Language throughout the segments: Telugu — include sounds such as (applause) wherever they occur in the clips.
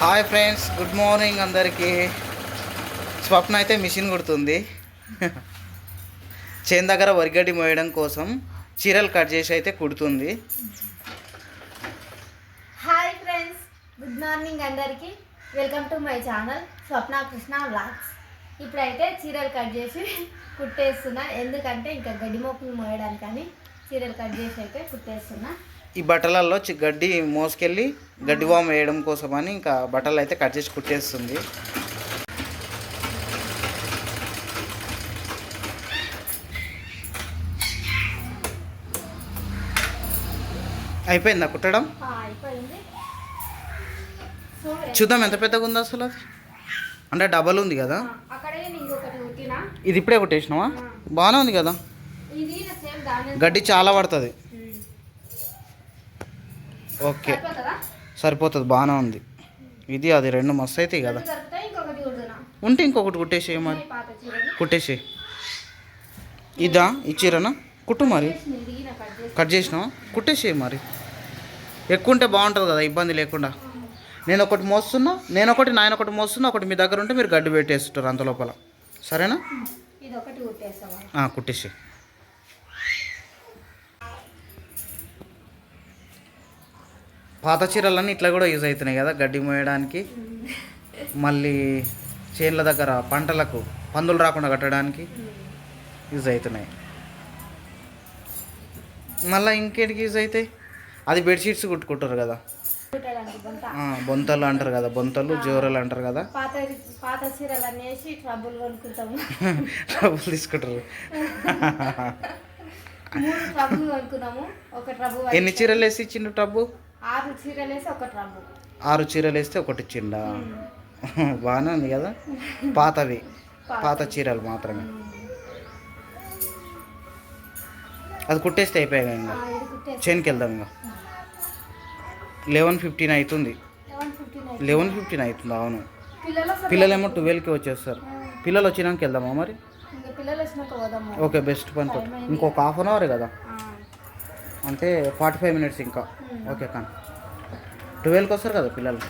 హాయ్ ఫ్రెండ్స్ గుడ్ మార్నింగ్ అందరికీ. స్వప్న అయితే మిషన్ కుడుతుంది. చేను దగ్గర వరిగడ్డి మోయడం కోసం చీరలు కట్ చేసి అయితే కుడుతుంది. హాయ్ ఫ్రెండ్స్ గుడ్ మార్నింగ్ అందరికీ. Welcome to my channel Swapna Krishna vlogs. ఇప్పుడైతే చీరలు కట్ చేసి కుట్టేస్తున్నా. ఎందుకంటే ఇంకా గడ్డి మోపులు కానీ చీరలు కట్ చేసి అయితే కుట్టేస్తున్నా. ఈ బట్టలలో చి- గడ్డి మోసుకెళ్ళి గడ్డి వామ్ వేయడం కోసమని ఇంకా బట్టలు అయితే కట్ చేసి కుట్టేస్తుంది. అయిపోయిందా కుట్టడం? చూద్దాం ఎంత పెద్దగా ఉందో అసలు అది? అంటే డబల్ ఉంది కదా? ఇది ఇప్పుడే కుట్టేసినావా? బాగానే ఉంది కదా? గడ్డి చాలా పడుతుంది. ఓకే. సరిపోతుందా? బాగానే ఉంది. ఇది అది రెండు మస్తు అవుతాయి కదా. ఉంటే ఇంకొకటి కుట్టేసేయి మరి. కుట్టేసేయి. ఇదా ఈ చీరనా? కుట్టు మరి. కట్ చేసి కట్ చేసినావా? కుట్టేసేయి మరి. ఎక్కువ ఉంటే బాగుంటుంది కదా ఇబ్బంది లేకుండా. నేను ఒకటి మోస్తున్నా నేను ఒకటి నాయన ఒకటి మోస్తున్నా ఒకటి మీ దగ్గర ఉంటే మీరు గడ్డి పెట్టేస్తుంటారు అంత లోపల. సరేనా? ఇది పాత చీరలన్నీ ఇట్లా కూడా యూజ్ అవుతున్నాయి కదా గడ్డి మోయడానికి మళ్ళీ చేన్ల దగ్గర పంటలకు పందులు రాకుండా కట్టడానికి యూజ్ అవుతున్నాయి. మళ్ళీ ఇంకేటికి యూజ్ అవుతాయి అది బెడ్షీట్స్ కుట్టుకుంటారు కదా. బొంతలు అంటారు కదా బొంతలు జోరలు అంటారు కదా. పాత పాత చీరలు అనేసి ట్రబుల్ కొనుక్కుంటాము. డబ్బులు తీసుకుంటారు. ట్రబుల్ ట్రబు ఎన్ని చీరలు వేసి ఇచ్చిండు టబ్బు ఆరు చీరలు వేసి ఒక ట్రబు ఆరు చీరలు వేస్తే ఒకటి ఇచ్చిండా బాగానే ఉంది కదా? పాతవి. పాత చీరలు మాత్రమే. అది కుట్టేస్తే అయిపోయాయి ఇంకా? చేనుకి వెళ్దాం ఇంకా. లెవెన్ ఫిఫ్టీన్ అవుతుంది. లెవెన్ ఫిఫ్టీన్ అవుతుంది. అవును. పిల్లలేమో ట్వెల్వ్కి వచ్చేస్తారు. పిల్లలు వచ్చినాక వెళ్దామా మరి? ఓకే బెస్ట్ పని. ఇంకొక హాఫ్ అన్ అవర్ కదా? అంటే ఫార్టీ ఫైవ్ మినిట్స్ ఇంకా ఓకే కానీ ట్వెల్వ్కి వస్తారు కదా పిల్లలు.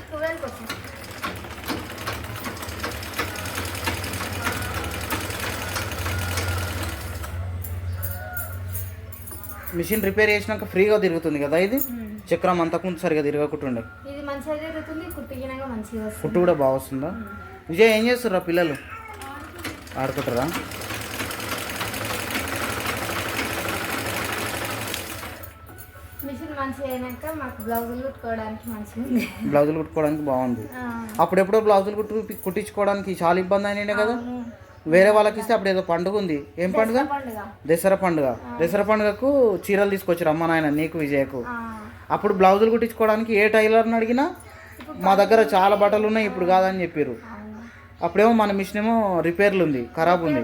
మిషన్ రిపేర్ చేసినాక ఫ్రీగా తిరుగుతుంది కదా ఇది? చక్రం అంతకుముందు సరిగా తిరగకుంటుండే. ఇది మంచిగా ఫుడ్ కూడా బాగా వస్తుందా? విజయ్ ఏం చేస్తుర్రా పిల్లలు? ఆడుకుంటారా మంచిగా అయినాక మాకు బ్లౌజులు కుట్టుకోవడానికి మంచిగా ఉంది. బ్లౌజులు కుట్టుకోవడానికి బాగుంది. అప్పుడెప్పుడో బ్లౌజులు కుట్టు కుట్టించుకోవడానికి చాలా ఇబ్బంది అయినాయి కదా. వేరే వాళ్ళకి ఇస్తే అప్పుడు ఏదో పండుగ ఉంది. ఏం పండుగ? దసరా పండుగ. దసరా పండుగకు చీరలు తీసుకొచ్చారు అమ్మ నాయన నీకు విజయకు. అప్పుడు బ్లౌజులు కుట్టించుకోవడానికి ఏ టైలర్ని అడిగినా మా దగ్గర చాలా బట్టలు ఉన్నాయి ఇప్పుడు కాదని చెప్పారు. అప్పుడేమో మన మిషన్ ఏమో రిపేర్లు ఉంది ఖరాబ్ ఉంది.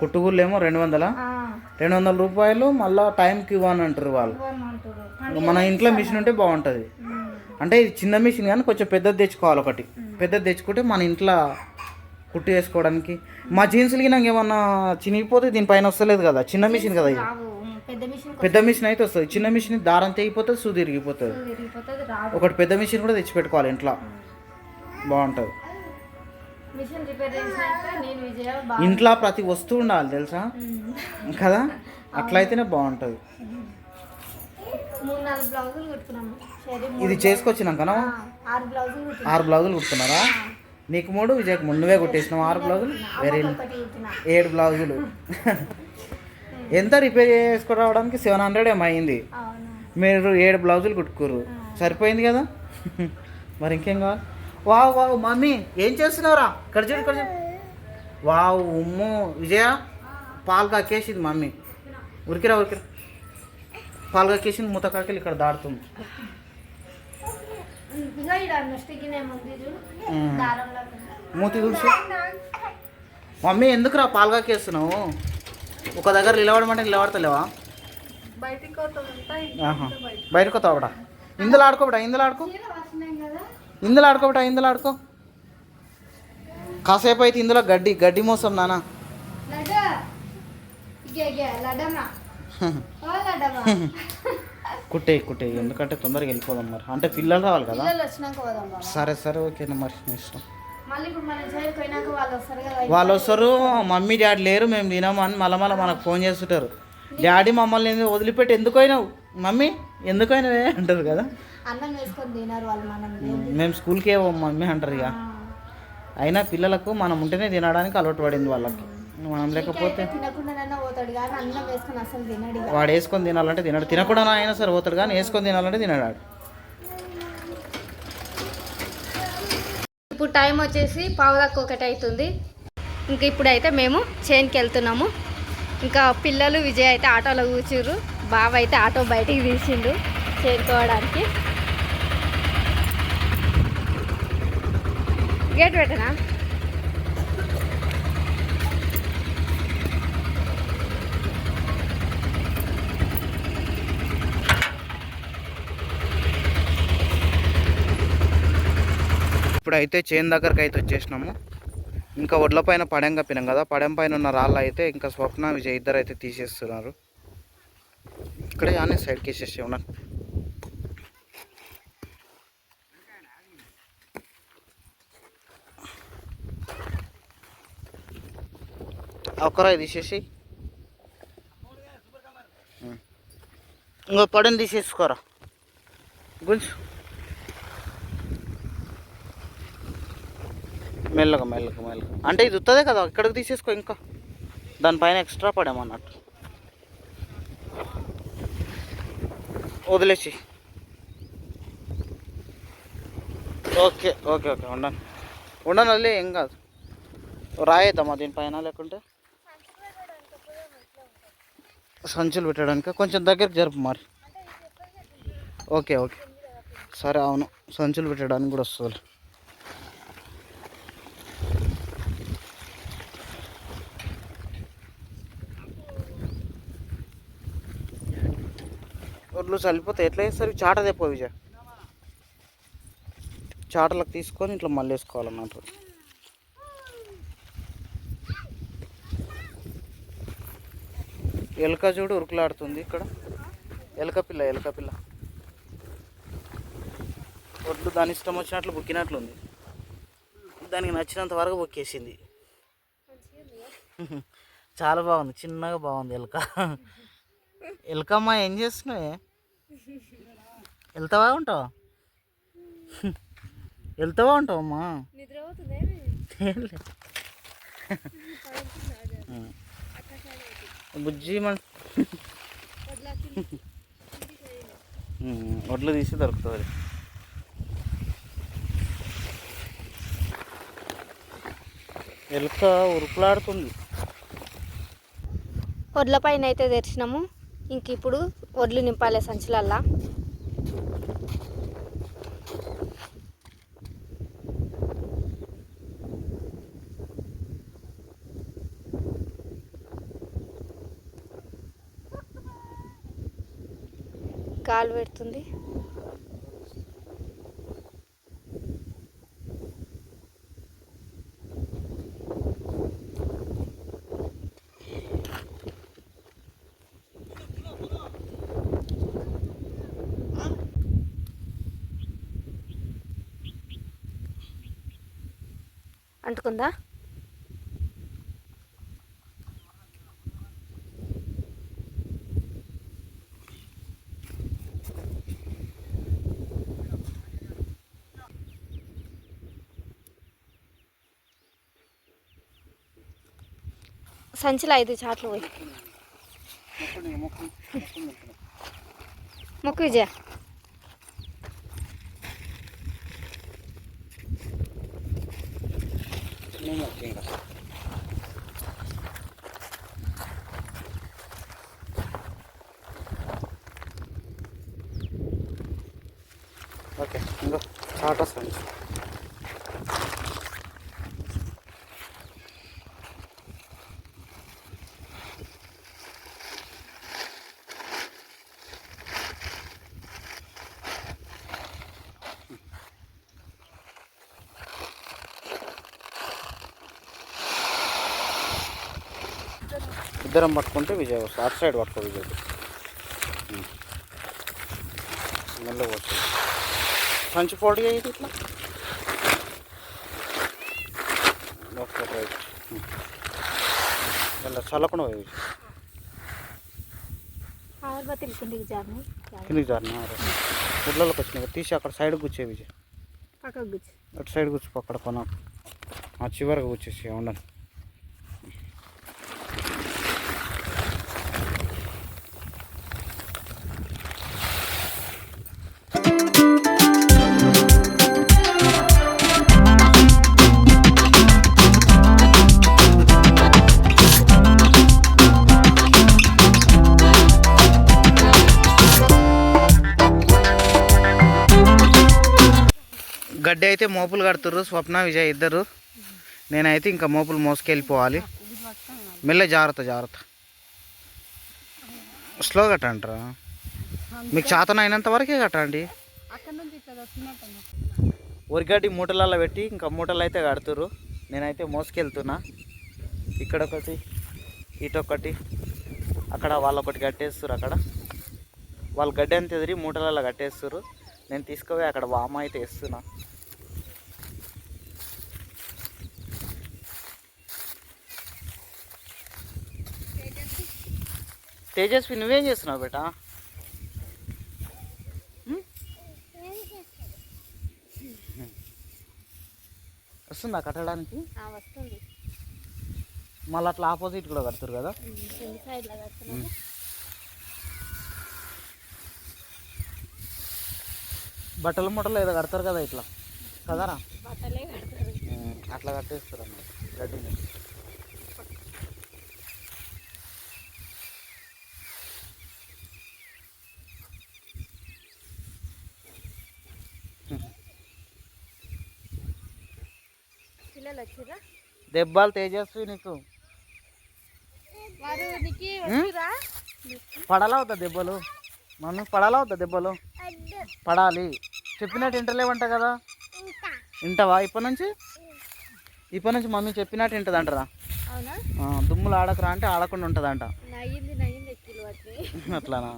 కుట్టుగుళ్ళు ఏమో రెండు వందల? రెండు వందల రూపాయలు మళ్ళీ టైంకి ఇవ్వని అంటారు వాళ్ళు మన ఇంట్లో మిషన్ ఉంటే బాగుంటుంది. అంటే ఇది చిన్న మిషన్ కానీ కొంచెం పెద్దది తెచ్చుకోవాలి ఒకటి. పెద్దది తెచ్చుకుంటే మన ఇంట్లో కుట్టు వేసుకోవడానికి మా జీన్స్లకి నాకు ఏమన్నా చినిగిపోతే దీనిపైన వస్తలేదు కదా? చిన్న మిషన్ కదా ఇది. పెద్ద మిషన్ అయితే వస్తుంది. చిన్న మిషన్ దారం తెగిపోతుంది సూది ఇరిగిపోతుంది ఒకటి పెద్ద మిషన్ కూడా తెచ్చి పెట్టుకోవాలి ఇంట్లో బాగుంటుంది. విజయ ఇంట్లో ప్రతి వస్తువు ఉండాలి తెలుసా? కదా? అట్లయితేనే బాగుంటుంది. ఇది చేసుకొచ్చినాకనా ఆరు బ్లౌజులు కుట్టినా. ఆరు బ్లౌజులు కుడుతున్నారా? నీకు మూడు విజయకు మూడు. నువ్వే కుట్టేసినావు ఆరు బ్లౌజులు? వెరీ ఏడు బ్లౌజులు. (laughs) ఎంత రిపేర్ చేసుకురావడానికి సెవెన్ హండ్రెడ్ ఏమో అయింది. అవును? మీరు ఏడు బ్లౌజులు కుట్టుకోరు సరిపోయింది కదా? (laughs) మరి ఇంకేం కావాలి? వావ్ వావ్ మమ్మీ ఏం చేస్తున్నావురా? ఇక్కడ చూడు ఇక్కడ చూడు. వావ్ ఉమ్ము. విజయ పాలు కక్కేసింది మమ్మీ. ఉరికిరా ఉరికిరా. పాలు కక్కేసింది మూత కాకెళ్ళి ఇక్కడ దాడుతుంది మూతి తుడిచి. మమ్మీ ఎందుకురా పాలు కక్కేస్తున్నావు ఒక దగ్గర నిలబడమంటే నిలబడతలేవా? బయటికి వస్తావుడా ఇందులో ఆడుకోబడా ఇందులో ఆడుకో. ఇందులో ఆడుకోబడా ఇందులో ఆడుకో. కాసేపు అయితే ఇందులో గడ్డి గడ్డి మోసం నానా కుట్టే కుట్టే. ఎందుకంటే తొందరగా వెళ్ళిపోదాం మరి. అంటే పిల్లలు రావాలి కదా. సరే సరే ఓకేనా మరి ఇష్టం. వాళ్ళు వస్తారు మమ్మీ డాడీ లేరు మేము తినము అని మళ్ళీ మళ్ళీ మనకు ఫోన్ చేస్తుంటారు. డాడీ మమ్మల్ని వదిలిపెట్టి ఎందుకు అయినావు మమ్మీ ఎందుకు అయినవే అంటారు కదా. అన్నం వేసుకొని తినారు వాళ్ళు మనం. మేము స్కూల్కే మమ్మీ అంటారు ఇక అయినా పిల్లలకు మనం ఉంటేనే తినడానికి అలవాటు పడింది వాళ్ళకి. మనం లేకపోతే తినకుండానైనా పోతాడు కానీ అన్నం వేసుకొని అసలు తినడు ఇక. వాడు వేసుకొని తినాలంటే తినడు. తినకుండా అయినా సరే పోతాడు కానీ వేసుకొని తినాలంటే తినడు వాడు. ఇప్పుడు టైం వచ్చేసి పావుదాకా ఒకటి అవుతుంది ఇంకా ఇప్పుడైతే మేము చేన్కి వెళ్తున్నాము. ఇంకా పిల్లలు విజయ్ అయితే ఆటోలో కూర్చుర్రు. బావ అయితే ఆటో బయటికి తీసిండు చేరుకోవడానికి. గేట్ పెట్టనా? ఇప్పుడైతే చేను దగ్గరకు అయితే వచ్చేసినాము. ఇంకా ఒడ్ల పైన పడెం కప్పినాం కదా. పడెం పైన ఉన్న రాళ్ళు అయితే ఇంకా స్వప్న విజయ్ ఇద్దరు అయితే తీసేస్తున్నారు. ఇక్కడే కానీ సైడ్కి వేసేసి ఉన్నాను ఒకరాయి తీసేసి. ఇంకో పడని తీసేసుకోరా. గుంచు మెల్లగా మెల్లగా మెల్లగా. అంటే ఇది ఉత్తదే కదా ఇక్కడికి తీసేసుకో ఇంకా. దానిపైన ఎక్స్ట్రా పడేమన్నట్టు వదిలేసి. ఓకే ఓకే ఓకే ఉండను ఉండను అల్లి ఏం కాదు. రాయేద్దామా దీనిపైన లేకుంటే? సంచులు పెట్టడానికి కొంచెం దగ్గరికి జరుపు మరి. Okay okay. సరే అవును. సంచులు పెట్టడానికి కూడా వస్తుంది. ఒడ్లు చల్లిపోతే ఎట్లా వేస్తారు చాట తెప్ప విజయ్ చాటలకు తీసుకొని ఇట్లా మళ్ళీ వేసుకోవాలన్నట్టు ఎలుక చూడు ఉరుకులాడుతుంది ఇక్కడ. ఎలుక పిల్ల ఎలుక పిల్ల. ఒడ్లు దాని ఇష్టం వచ్చినట్లు బుక్కినట్లుంది. దానికి నచ్చినంత వరకు బొక్కేసింది. చాలా బాగుంది. చిన్నగా బాగుంది ఎలుక. (laughs) ఎలుకమ్మ ఏం చేస్తున్నావే? వెళ్తావా ఉంటావా? వెళ్తావా ఉంటావమ్మా? ఏంలే. బుజ్జి మన వడ్లు తీసి దొరుకుతుంది. ఎలుక ఉరుకులాడుతుంది. వడ్ల పైన అయితే తెరిచినాము. ఇంక ఇప్పుడు వడ్లు నింపాలి సంచులల్లా. కాలు పెడుతుంది. అంటుకుందా? సంచిలో ఐదు చాట్లు పోయి. మొక్కు విజయ のもや。ఇద్దరం పట్టుకుంటే విజయ్ వస్తుంది అటు సైడ్ పట్టుకో విజయ్. దీంట్లో పోతుంది సంచి పొడి అయ్యేది ఇట్లా. ఓకే రైట్ చల్లకుండా పోయి కిందికి జారినాయి కిందికి జారిన? గుడ్లలోకి వచ్చినాయి తీసి అక్కడ సైడ్ కూర్చేవి అటు సైడ్ కూర్చో అక్కడ కొన ఆ చివరికి కూర్చేసి ఉండండి గడ్డి అయితే మోపులు కడుతుర్రు స్వప్న విజయ్ ఇద్దరు. నేనైతే ఇంకా మోపులు మోసుకెళ్ళిపోవాలి. మెల్ల జాగ్రత్త జాగ్రత్త. స్లో కట్టంటారా మీకు చేతన అయినంత వరకే కట్టండి. అక్కడ నుంచి ఉరిగడ్డి మూటలలో పెట్టి ఇంకా మూటలు అయితే కడుతుర్రు. నేనైతే మోసుకెళ్తున్నా. ఇక్కడ ఒకటి ఇటొకటి అక్కడ వాళ్ళొకటి కట్టేస్తారు అక్కడ. వాళ్ళు గడ్డి అంత ఎదిరి మూటలలో కట్టేస్తారు నేను తీసుకుపోయి అక్కడ వామ అయితే వేస్తున్నా. తేజస్వి నువ్వేం చేస్తున్నావు బేటా? వస్తుందా కట్టడానికి? మళ్ళీ అట్లా ఆపోజిట్ కూడా కడతారు కదా? బట్టల మూటలు ఏదో కడతారు కదా ఇట్లా? కదరా అట్లా కట్టేస్తారు అన్నమాట గడ్డిని పిల్లలు వచ్చిరా దెబ్బలు తేజస్వి నీకు. వారు నీకు ఉం? పడాలా అవుతా దెబ్బలు? మమ్మీ పడాలా అవుతా దెబ్బలు? పడాలి. చెప్పినట్టు ఇంటలేవంట కదా? వింటావా? ఇప్పటి నుంచి? ఇప్పటి నుంచి మమ్మీ చెప్పినట్టు వింటది అంటారా దుమ్ములు ఆడకరా అంటే ఆడకుండా ఉంటుందంట. (laughs) అట్లానా?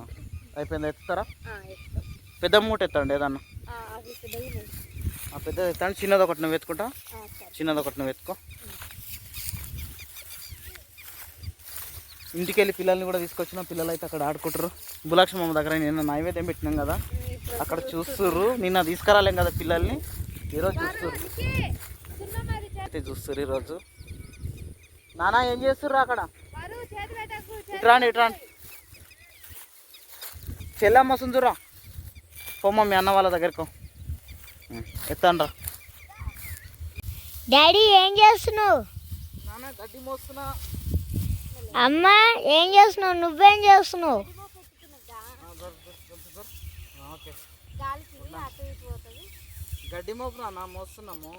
అయిపోయింది? ఎత్తుతారా? ఎత్తాం పెద్ద మూట ఎత్తండి ఏదన్నా? పెద్దది ఎత్తండి. చిన్నది ఒకటి నువ్వు ఎత్తుకుంటా? చిన్నది ఒకటి నువ్వు ఎత్తుకో. ఇంటికి వెళ్ళి పిల్లల్ని కూడా తీసుకొచ్చిన. పిల్లలు అయితే అక్కడ ఆడుకుంటారు. బులాక్షమ్మ దగ్గర నిన్న నైవేద్యం పెట్టినాం కదా. అక్కడ చూస్తుర్రు. నిన్న తీసుకురాలేం కదా పిల్లల్ని. ఈరోజు చూస్తుర్రు. అయితే చూస్తుర్రు ఈరోజు. నానా ఏం చేస్తుర్రు అక్కడ? ఇట్రాండి ఇట్రాండి చెల్లమ్మ సుందురా. పోమ్మ మీ అన్న వాళ్ళ దగ్గరకు. ఎత్తండ్రా. డాడీ ఏం చేస్తున్నావు? నాన్న గడ్డి మోస్తున్నా. అమ్మా ఏం చేస్తున్నావు? నువ్వేం చేస్తున్నావు? గడ్డి మోస్తున్నాము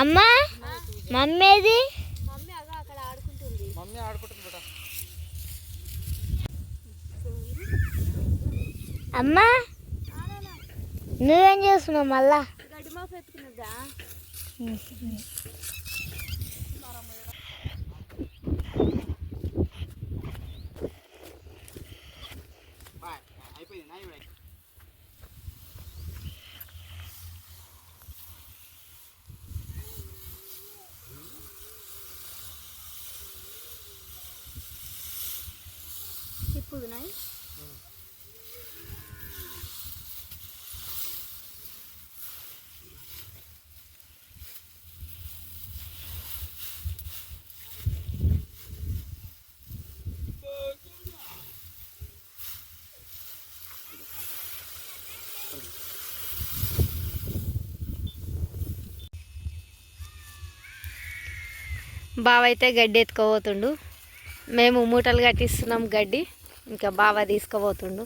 అమ్మా మమ్మీది మమ్మీ ఆడుకుంటుంది మమ్మీ ఆడుకుంటుంది బిడ్డ అమ్మా నువ్వేం చేస్తున్నావు మళ్ళా? గడ్డి మాపు ఎత్తుకున్నదా? ఇప్పుడు బావ అయితే గడ్డి ఎత్తుకోబోతుండు. మేము మూటలు కట్టిస్తున్నాం గడ్డి. ఇంకా బావ తీసుకుపోతుండు.